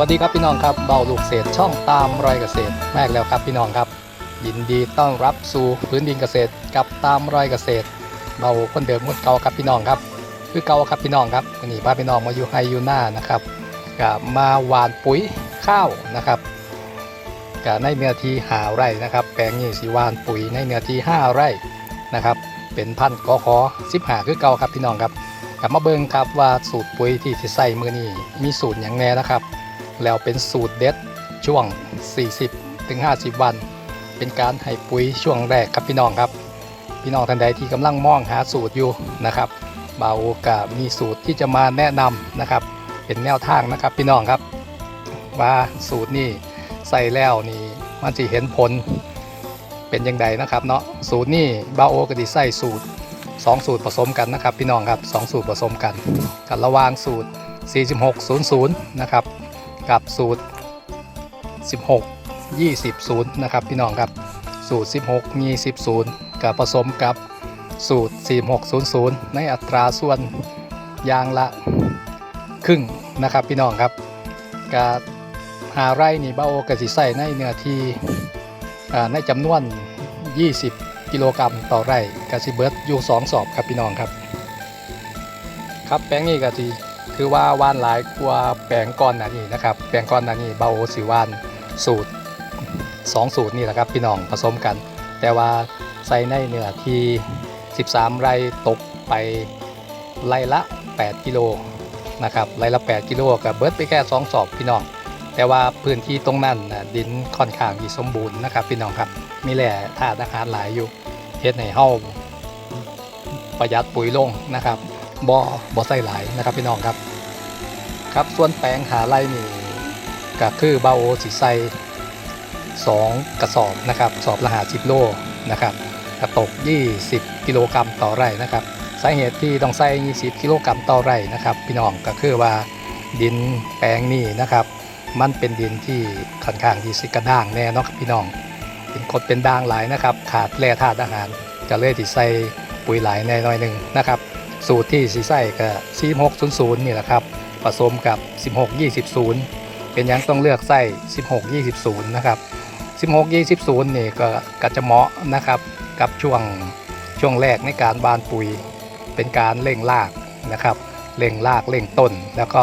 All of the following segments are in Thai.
สวัสดีครับพี่น้องครับเบาลูกเศษช่องตามรอยเกษตรแม่กแล้วครับพี่น้องครับ ยินดีต้อนรับสู่พื้นดินเกษตรกับตามรอยเกษตรเบาคนเดิมคนเก่าครับพี่น้องครับ คือเก่าครับพี่น้องครับวันนี้พาพี่น้องมาอยู่ไฮยูน่านะครับกับมาหวานปุ๋ยข้าวนะครับกับในเนื้อที่หาไร่นะครับ แปลงนี้สีหวานปุ๋ยในเนื้อที่ห้าไร่นะครับ เป็นพันธุ์กอขอสิบหาคือเก่าครับพี่น้องครับกลับมาเบิ่งครับว่าสูตรปุ๋ยที่ที่ใส่มือนี้มีสูตรอย่างแน่นะครับ แล้วเป็นสูตรเด็ดช่วง 40ถึง50 วัน เป็นการให้ปุ๋ยช่วงแรกครับพี่น้องครับ พี่น้องท่านใดที่กำลังมองหาสูตรอยู่นะครับบาโอกามีสูตรที่จะมาแนะนำนะครับ เป็นแนวทางนะครับพี่น้องครับ ว่าสูตรนี้ใส่แล้วนี่มันจะเห็นผลเป็นยังไงนะครับเนาะสูตรนี้บาโอก็ไดีใส่สูตร 2 สูตรผสมกันนะครับ พี่น้องครับ 2 สูตรผสมกันกันระว่างสูตร 4600 นะครับ กับสูตร 16 20 0นะครับพี่น้องครับสูตร 16มี10 0กับผสมกับสูตร 4600 ในอัตราส่วนยางละครึ่งนะครับพี่น้องครับกับหาไร่นี่บ้าโอกสิใส่ในเนื้อที่ในจำนวน 20 กิโลกรัมต่อไร่กสิเบิร์ดอยู่สองสอบครับพี่น้องครับ ครับแปลงนี้กสิ คือว่าว่านหลายกว่าแปลงก้อนหนานี้นะครับ แปลงก้อนหนานี้เบาสิว่านสูตร 2 สูตรนี่แหละครับพี่น้องผสมกัน แต่ว่าใส่ในเนื้อที่ 13 ไร่ตกไปไร่ละ 8 กิโลนะครับไร่ละ 8 กิโลกับเบิร์ดไปแค่2สอบพี่น้อง แต่ว่าพื้นที่ตรงนั้นนะดินค่อนข้างที่สมบูรณ์นะครับพี่น้องครับมีแหล่ธาตุอาหารหลายอยู่เฮ็ดให้เฮาประหยัดปุ๋ยลงนะครับ บ่บ่ใส่หลายนะครับพี่น้องครับ ครับส่วนแปลงหาไรนี่ก็คือเบาโอสิใส่2กระสอบนะครับ สอบละหา10โลนะครับกระตก 20 กิโลกรัมต่อไร่นะครับ สาเหตุที่ต้องใส่20 กิโลกรัมต่อไร่นะครับ พี่น้องก็คือว่าดินแปลงนี้นะครับ มันเป็นดินที่ค่อนข้างที่สิกระด้างแน่นาะครับพี่น้องเป็นกดเป็นด่างหลายนะครับ ขาดแร่ธาตุอาหาร จะเลยที่ใส่ปุ๋ยหลายแน่น้อยหนึ่งนะครับ สูตรที่สีใส่ก็4600 นี่แหละครับ ผสมกับ 1620 เป็นยังต้องเลือกใส่1620 นะครับ 1620 นี่ก็ก็จะเหมาะนะครับ กับช่วงช่วงแรกในการบานปุ๋ย เป็นการเร่งรากนะครับ เร่งรากเร่งต้น แล้วก็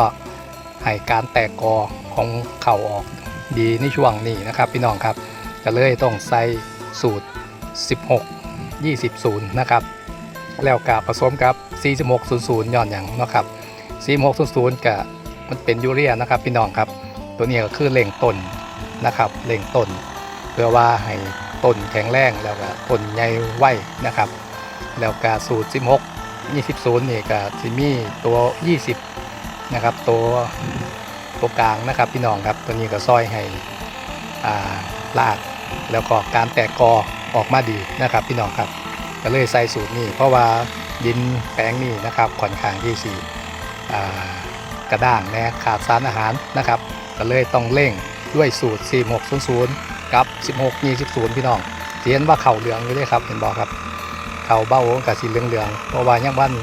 ให้การแตกกอของเข่าออกดีในช่วงนี้นะครับ พี่น้องครับก็เลยต้องใส่สูตร 16 20นะครับ แล้วกับผสมกับ 4600ย้อนอย่างเนาะครับ 4600กับมันเป็นยูเรียนะครับพี่น้องครับ ตัวนี้ก็คือเล่งต้นนะครับเล่งต้น เพื่อว่าให้ต้นแข็งแรงแล้วก็ต้นใหญ่ไวนะครับ แล้วก็สูตร 16 20นี่ก็สิมี่ตัว 20นะครับตัวตัวกลางนะครับพี่น้องครับตัวนี้ก็ซอยให้อ่าลากแล้วก็การแตกกอออกมาดีนะครับพี่น้องครับ ก็เลยใส่สูตรนี้เพราะว่าดินแปลงนี้นะครับค่อนข้างที่สีอ่ากระด้างนะขาดสารอาหารนะครับ ก็เลยต้องเร่งด้วยสูตร 4600 กับ 1620 พี่น้องเห็นว่าเข่าเหลืองอยู่เลยครับเห็นบอกครับ เข่าเบ้ากับสีเหลืองๆเพราะว่ายังบ้าน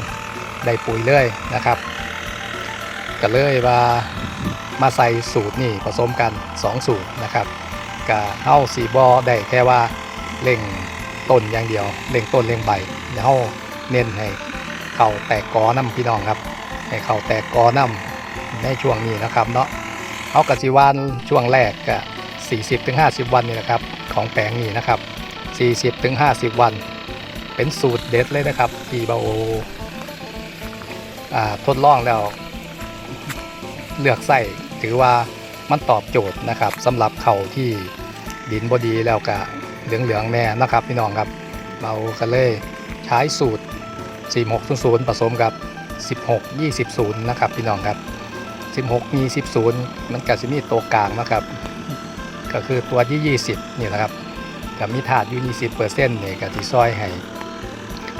ได้ปุ๋ยเลยนะครับ ก็เลยว่ามาใส่สูตรนี่ผสมกัน 2 สูตรนะครับก็เฮาสีบอได้แค่ว่าเล่ง ต้นอย่างเดียวเล่งต้นเล่งใบเดี๋ยวเฮาเน้นให้เข่าแตกกอน้ำพี่น้องครับ ให้เข่าแตกกอน้ำในช่วงนี้นะครับเนาะเฮากระสิวานช่วงแรกก็40ถึง50 วันนี่นะครับ ของแปลงนี้นะครับ 40ถึง50 วัน เป็นสูตรเด็ดเลยนะครับที่เบาโอทดลองแล้วเลือกใส่ถือว่ามันตอบโจทย์นะครับสำหรับเขาที่ดินบดีแล้วก็ เหลืองๆแน่นะครับพี่น้องครับ เราก็เลยใช้สูตร 4600 ผสมกับ 16200นะครับพี่น้องครับ 16มี10มันก็จะมีตัวกลางนะครับ ก็คือตัวที่ 20 นี่แหละครับกับมีถาดอยู่ 20เปอร์เซ็นต์นี่ก็ที่ซอยให้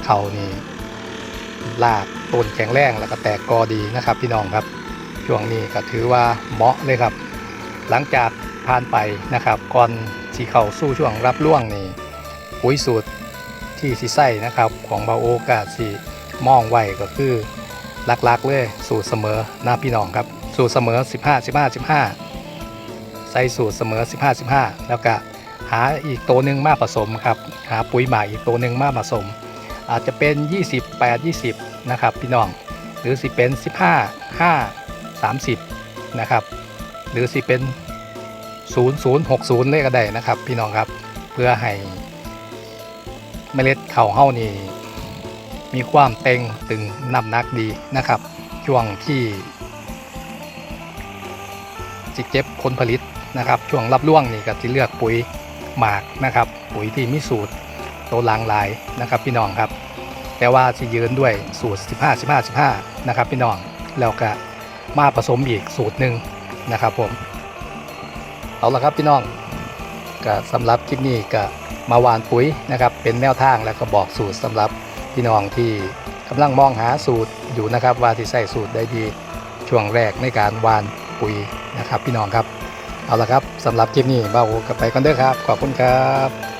เขานี่ลากต้นแข็งแรงแล้วก็แตกกอดีนะครับ พี่น้องครับ ช่วงนี้ก็ถือว่าเหมาะเลยครับ หลังจากผ่านไปนะครับก่อน ที่เข้าสู้ช่วงรับล่วงนี่ปุ๋ยสูตรที่สิใส่นะครับ ของบาโอกาสีมองไว้ก็คือลักๆเลยสูตรเสมอหนะพี่น้องครับ สูตรเสมอ 15 15 15 ใส่สูตรเสมอ 15 15 แล้วก็หาอีกตัวหนึ่งมาผสมครับหาปุ๋ยหมาอีกตัวหนึ่งมาผสม อาจจะเป็น20 8 20 นะครับพี่น้อง หรือสิเป็น 15 5 30 นะครับ หรือสิเป็น 0060 เลขก็ได้นะครับ พี่น้องครับเพื่อให้เมล็ดเข่าวเฮ้านี่มีความเต็งตึงน้ำหนักดีนะครับ ช่วงที่จิเก็บผลผลิตนะครับ ช่วงรับร่วงนี่ก็จะเลือกปุ๋ยหมากนะครับ ปุ๋ยที่มีสูตรโตลางลายนะครับ พี่น้องครับ แต่ว่าสิยืนด้วยสูตร 15 15 15 นะครับ พี่น้องแล้วก็มาผสมอีกสูตรหนึ่งนะครับผม เอาละครับพี่น้องก็สำหรับคลิปนี้ก็มาวานปุ๋ยนะครับเป็นแนวทางแล้วก็บอกสูตรสำหรับพี่น้องที่กำลังมองหาสูตรอยู่นะครับ ว่าที่ใส่สูตรได้ดีช่วงแรกในการวานปุ๋ยนะครับ พี่น้องครับเอาละครับสำหรับคลิปนี้บ้ากับไปกันเด้อครับ ขอบคุณครับ